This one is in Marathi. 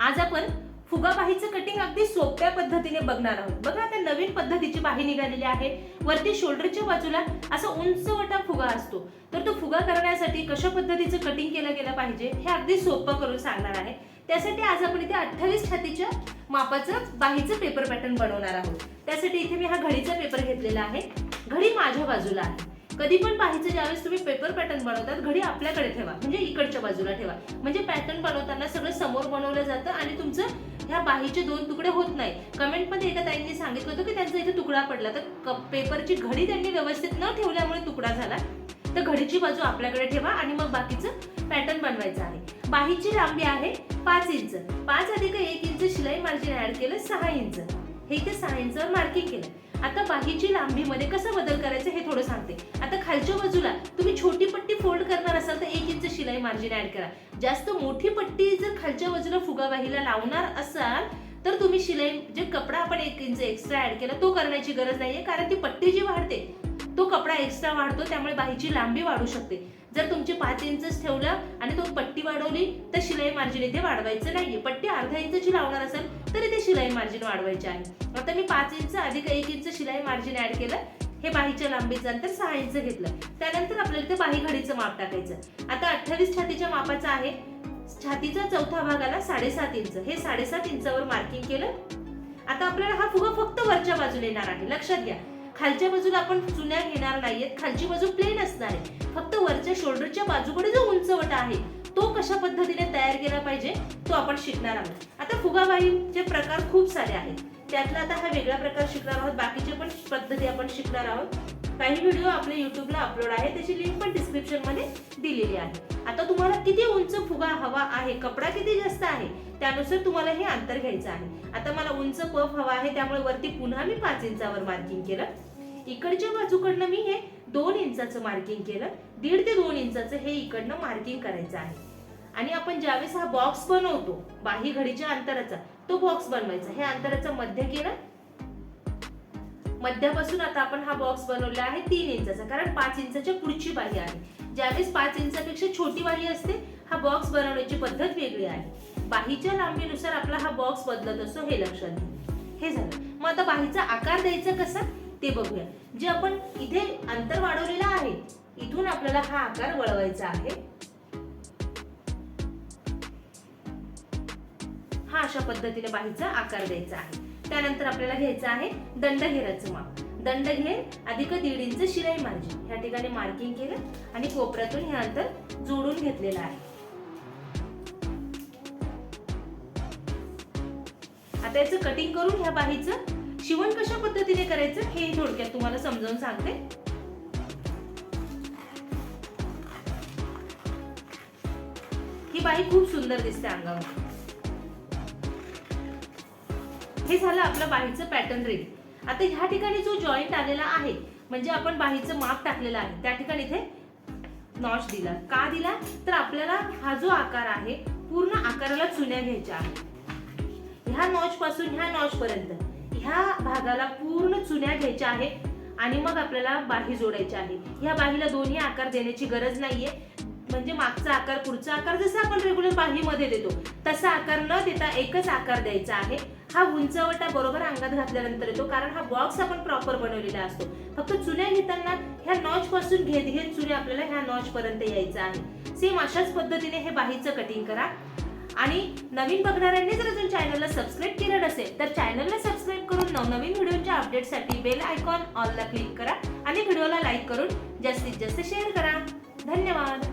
आज आपण फुगाबाहीचं कटिंग अगदी सोप्या पद्धतीने बघणार आहोत. बघा आता नवीन पद्धतीची बाही निघालेली आहे. वरती शोल्डरच्या बाजूला असा उंचवटा फुगा असतो. तर तो फुगा करण्यासाठी कशा पद्धतीचं कटिंग केलं गेलं पाहिजे हे अगदी सोपं करून सांगणार आहे. त्यासाठी आज आपण इथे अठ्ठावीस छातीच्या मापाचं बाहीचं पेपर पॅटर्न बनवणार आहोत. त्यासाठी इथे मी हा घडीचा पेपर घेतलेला आहे. घडी माझ्या बाजूला आहे. कधी पण पाहायचं ज्यावेळेस तुम्ही पेपर पॅटर्न बनवतात घडी आपल्याकडे ठेवा. म्हणजे इकडच्या बाजूला ठेवा. म्हणजे पॅटर्न बनवताना सगळं समोर बनवलं जातं आणि तुमचं ह्या बाहीचे दोन तुकडे होत नाही. कमेंटमध्ये एका ताईंनी सांगितलं होतं की त्यांचा इथे तुकडा पडला. तर पेपरची घडी त्यांनी व्यवस्थित न ठेवल्यामुळे तुकडा झाला. तर घडीची बाजू आपल्याकडे ठेवा आणि मग बाकीचं पॅटर्न बनवायचं आहे. बाहीची लांबी आहे पाच इंच. पाच अधिक एक इंच शिलाई मार्जिन ऍड केलं सहा इंच. हे ते सहा इंचवर मार्किंग केलं. आता बाहीची लांबीमध्ये कसा बदल करायचा हे थोडं सांगते. आता खालच्या बाजूला तुम्ही छोटी पट्टी फोल्ड करणार असाल तर एक इंच शिलाई मार्जिन ऍड करा. जास्त मोठी पट्टी जर खालच्या बाजूला फुगा बाहीला लावणार असाल तर तुम्ही शिलाई जे कपडा आपण एक इंच एक्स्ट्रा ऍड केला तो करण्याची गरज नाहीये कारण ती पट्टी जी वाढते तो कपडा एक्स्ट्रा वाढतो त्यामुळे बाहीची लांबी वाढू शकते. जर तुमची पाच इंचच ठेवलं आणि तुम्ही पट्टी वाढवली तर शिलाई मार्जिन इथे वाढवायचं नाहीये. पट्टी अर्धा इंचची लावणार असेल तर इथे शिलाई मार्जिन वाढवायचे आहे. आता मी पाच इंच अधिक एक इंच शिलाई मार्जिन ऍड केलं. हे बाहीच्या लांबीचं अंतर सहा इंच घेतलं. त्यानंतर आपल्याला ते बाही घडीचं माप टाकायचं आता अठ्ठावीस छातीच्या मापाचं आहे. छातीचा चौथा भाग आला साडेसात इंच. हे साडेसात इंचावर मार्किंग केलं. आता आपल्याला हा फुगा फक्त वरच्या बाजूला येणार आहे. लक्षात घ्या. खालच्या बाजूला आपण चुन्या घेणार नाहीयेत. खालची बाजू प्लेन असणार आहे. फक्त वरच्या शोल्डरच्या बाजूकडे जो उंचवटा आहे तो कशा पद्धतीने तयार केला पाहिजे तो आपण शिकणार आहोत. आता फुगाबाईचे प्रकार खूप सारे आहेत. त्यातला आता हा वेगळा प्रकार शिकणार आहोत बाकीचे पण पद्धती आपण शिकणार आहोत. काही व्हिडिओ आपल्या युट्यूबला अपलोड आहे त्याची लिंक पण डिस्क्रिप्शनमध्ये दिलेली आहे. आता तुम्हाला किती उंच फुगा हवा आहे कपडा किती जास्त आहे त्यानुसार तुम्हाला हे अंतर घ्यायचं आहे. आता मला उंच पफ हवा आहे त्यामुळे वरती पुन्हा मी पाच इंचावर मार्किंग केलं. इकडच्या बाजूकडनं मी हे दोन इंचाचं मार्किंग केलं. दीड ते दोन इंचाचं हे इकडनं मार्किंग करायचं आहे. आणि आपण ज्यावेळेस हा बॉक्स बनवतो बाही घडीच्या अंतराचा तो बॉक्स बनवायचा. हे अंतराचं मध्य केलं. मध्यापासून आता आपण हा बॉक्स बनवला आहे तीन इंचाचा कारण पाच इंचाच्या पुढची बाही आहे. ज्यावेळेस पाच इंचापेक्षा छोटी बाही असते हा बॉक्स बनवण्याची पद्धत वेगळी आहे. बाहीच्या लांबीनुसार आपला हा बॉक्स बदलत असतो हे लक्षात घ्या. हे झालं. मग आता बाहीचा आकार द्यायचा कसा ते बघूया. जे आपण इथे अंतर वाढवलेलं आहे इथून आपल्याला हा आकार वळवायचा आहे. हा अशा पद्धतीने बाहीचा आकार द्यायचा आहे. त्यानंतर आपल्याला घ्यायचं आहे दंडघेराचं माप दंडघेर अधिक दीड इंच शिलाई मार्जिन. ह्या ठिकाणी मार्किंग केलं आणि कोपऱ्यातून हे अंतर जोडून घेतलेलं आहे. आता याचं कटिंग करून ह्या बाहीचं शिवण कशा पद्धतीने करायचं हे थोडक्यात तुम्हाला समजावून सांगते. ही बाई खूप सुंदर दिसते अंगावर. हे झालं आपलं बाहीचं पॅटर्न रेडी आता ह्या ठिकाणी जो जॉईंट आलेला आहे म्हणजे आपण बाहीचं माप टाकलेलं आहे त्या ठिकाणी इथे नॉच दिला. का दिला? तर आपल्याला हा जो आकार आहे पूर्ण आकाराला चुन्या घ्यायच्या आहे ह्या नॉच पासून ह्या नॉच पर्यंत ह्या भागाला पूर्ण चुन्या घ्यायच्या आहे आणि मग आपल्याला बाही जोडायची आहे. ह्या बाहीला दोन्ही आकार देण्याची गरज नाहीये. म्हणजे मागचा आकार पुढचा आकार जसा आपण रेग्युलर बाहीमध्ये देतो तसा आकार न देता एकच आकार द्यायचा आहे. हा उंचवटा बरोबर अंगात घातल्यानंतर येतो कारण हा बॉक्स आपण प्रॉपर बनवलेला असतो. फक्त चुन्या घेताना ह्या नॉच पासून घेत घेत चुन्या आपल्याला ह्या नॉच पर्यंत यायचं आहे. सेम अशाच पद्धतीने हे बाहीचं कटिंग करा. आणि नवीन बघणाऱ्यांनी जर अजून चॅनलला सबस्क्राईब केलं नसेल तर चॅनलला सबस्क्राईब करून नवनवीन व्हिडिओच्या अपडेटसाठी बेल आयकॉन ऑलला क्लिक करा आणि व्हिडिओला लाईक करून जास्तीत जास्त शेअर करा. धन्यवाद.